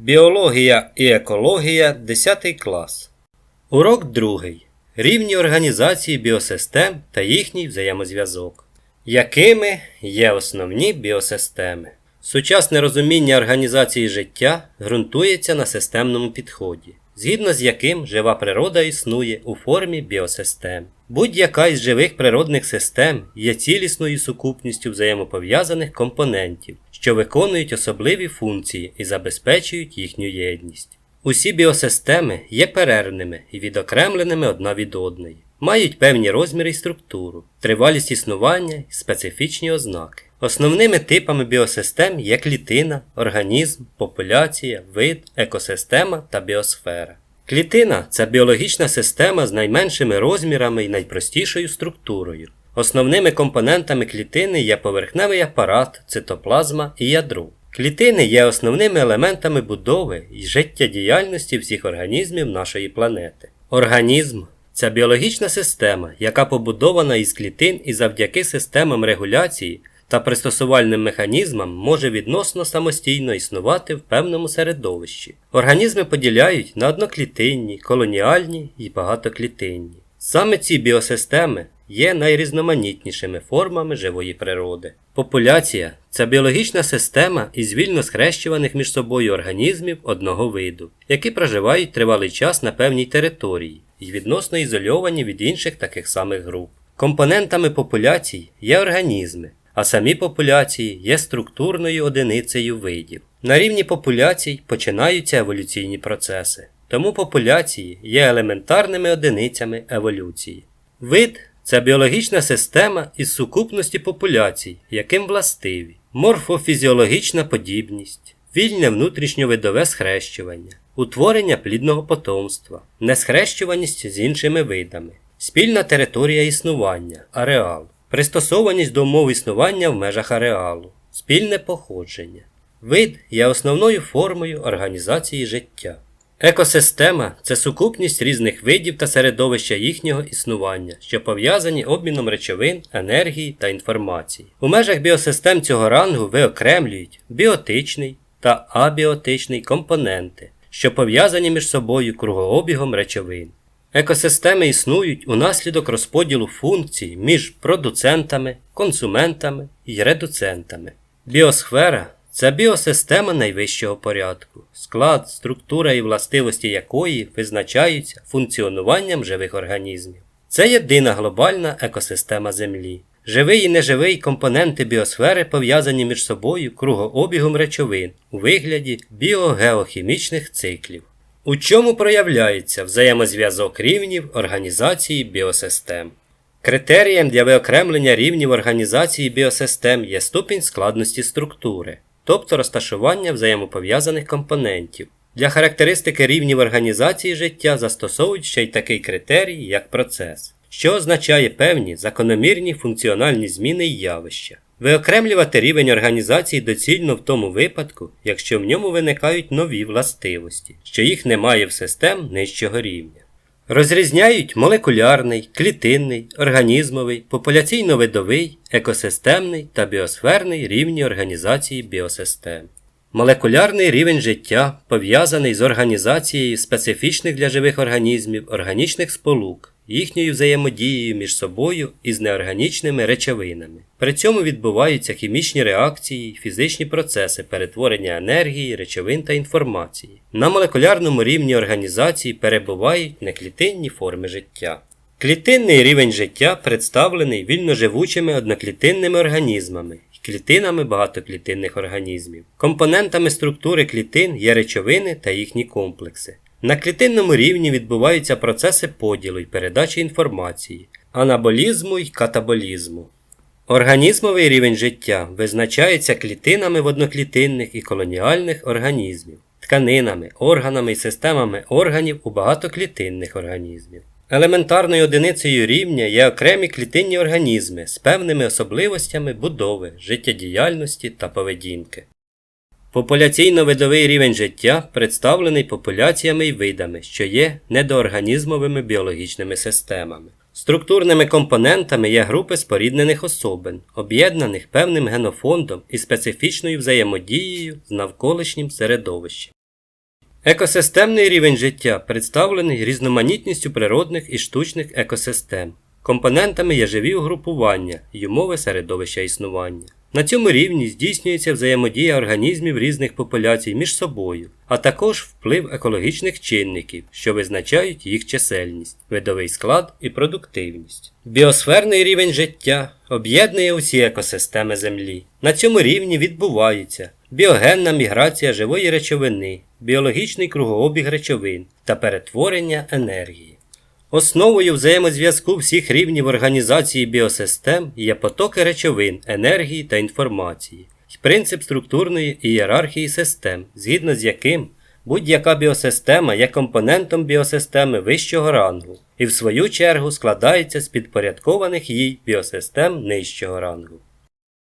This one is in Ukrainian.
Біологія і екологія 10 клас. Урок 2. Рівні організації біосистем та їхній взаємозв'язок. Якими є основні біосистеми? Сучасне розуміння організації життя ґрунтується на системному підході, згідно з яким жива природа існує у формі біосистем. Будь-яка із живих природних систем є цілісною сукупністю взаємопов'язаних компонентів, що виконують особливі функції і забезпечують їхню єдність. Усі біосистеми є перервними і відокремленими одна від одної, мають певні розміри і структуру, тривалість існування і специфічні ознаки. Основними типами біосистем є клітина, організм, популяція, вид, екосистема та біосфера. Клітина це біологічна система з найменшими розмірами і найпростішою структурою. Основними компонентами клітини є поверхневий апарат, цитоплазма і ядро. Клітини є основними елементами будови і життєдіяльності всіх організмів нашої планети. Організм це біологічна система, яка побудована із клітин і завдяки системам регуляції та пристосувальним механізмам може відносно самостійно існувати в певному середовищі. Організми поділяють на одноклітинні, колоніальні і багатоклітинні. Саме ці біосистеми є найрізноманітнішими формами живої природи. Популяція це біологічна система із вільно схрещуваних між собою організмів одного виду, які проживають тривалий час на певній території і відносно ізольовані від інших таких самих груп. Компонентами популяцій є організми, а самі популяції є структурною одиницею видів. На рівні популяцій починаються еволюційні процеси, тому популяції є елементарними одиницями еволюції. Вид це біологічна система із сукупності популяцій, яким властиві, морфофізіологічна подібність, вільне внутрішньовидове схрещування, утворення плідного потомства, несхрещуваність з іншими видами, спільна територія існування, ареал, пристосованість до умов існування в межах ареалу, спільне походження. Вид є основною формою організації життя. Екосистема це сукупність різних видів та середовища їхнього існування, що пов'язані обміном речовин, енергії та інформації. У межах біосистем цього рангу виокремлюють біотичний та абіотичний компоненти, що пов'язані між собою кругообігом речовин. Екосистеми існують унаслідок розподілу функцій між продуцентами, консументами і редуцентами. Біосфера це біосистема найвищого порядку, склад, структура і властивості якої визначаються функціонуванням живих організмів. Це єдина глобальна екосистема Землі. Живий і неживий компоненти біосфери пов'язані між собою кругообігом речовин у вигляді біогеохімічних циклів. У чому проявляється взаємозв'язок рівнів організації біосистем? Критерієм для виокремлення рівнів організації біосистем є ступінь складності структури, тобто розташування взаємопов'язаних компонентів. Для характеристики рівнів організації життя застосовують ще й такий критерій, як процес, що означає певні закономірні функціональні зміни і явища. Виокремлювати рівень організації доцільно в тому випадку, якщо в ньому виникають нові властивості, що їх немає в систем нижчого рівня. Розрізняють молекулярний, клітинний, організмовий, популяційно-видовий, екосистемний та біосферний рівні організації біосистем. Молекулярний рівень життя пов'язаний з організацією специфічних для живих організмів органічних сполук, їхньою взаємодією між собою і з неорганічними речовинами. При цьому відбуваються хімічні реакції, фізичні процеси перетворення енергії, речовин та інформації. На молекулярному рівні організації перебувають неклітинні форми життя. Клітинний рівень життя представлений вільноживучими одноклітинними організмами і клітинами багатоклітинних організмів. Компонентами структури клітин є речовини та їхні комплекси. На клітинному рівні відбуваються процеси поділу й передачі інформації, анаболізму й катаболізму. Організмовий рівень життя визначається клітинами водноклітинних і колоніальних організмів, тканинами, органами і системами органів у багатоклітинних організмів. Елементарною одиницею рівня є окремі клітинні організми з певними особливостями будови, життєдіяльності та поведінки. Популяційно-видовий рівень життя представлений популяціями і видами, що є недоорганізмовими біологічними системами. Структурними компонентами є групи споріднених особин, об'єднаних певним генофондом і специфічною взаємодією з навколишнім середовищем. Екосистемний рівень життя представлений різноманітністю природних і штучних екосистем. Компонентами є живі угрупування й умови середовища існування. На цьому рівні здійснюється взаємодія організмів різних популяцій між собою, а також вплив екологічних чинників, що визначають їх чисельність, видовий склад і продуктивність. Біосферний рівень життя об'єднує усі екосистеми Землі. На цьому рівні відбувається біогенна міграція живої речовини, біологічний кругообіг речовин та перетворення енергії. Основою взаємозв'язку всіх рівнів організації біосистем є потоки речовин, енергії та інформації, принцип структурної ієрархії систем, згідно з яким будь-яка біосистема є компонентом біосистеми вищого рангу і в свою чергу складається з підпорядкованих їй біосистем нижчого рангу.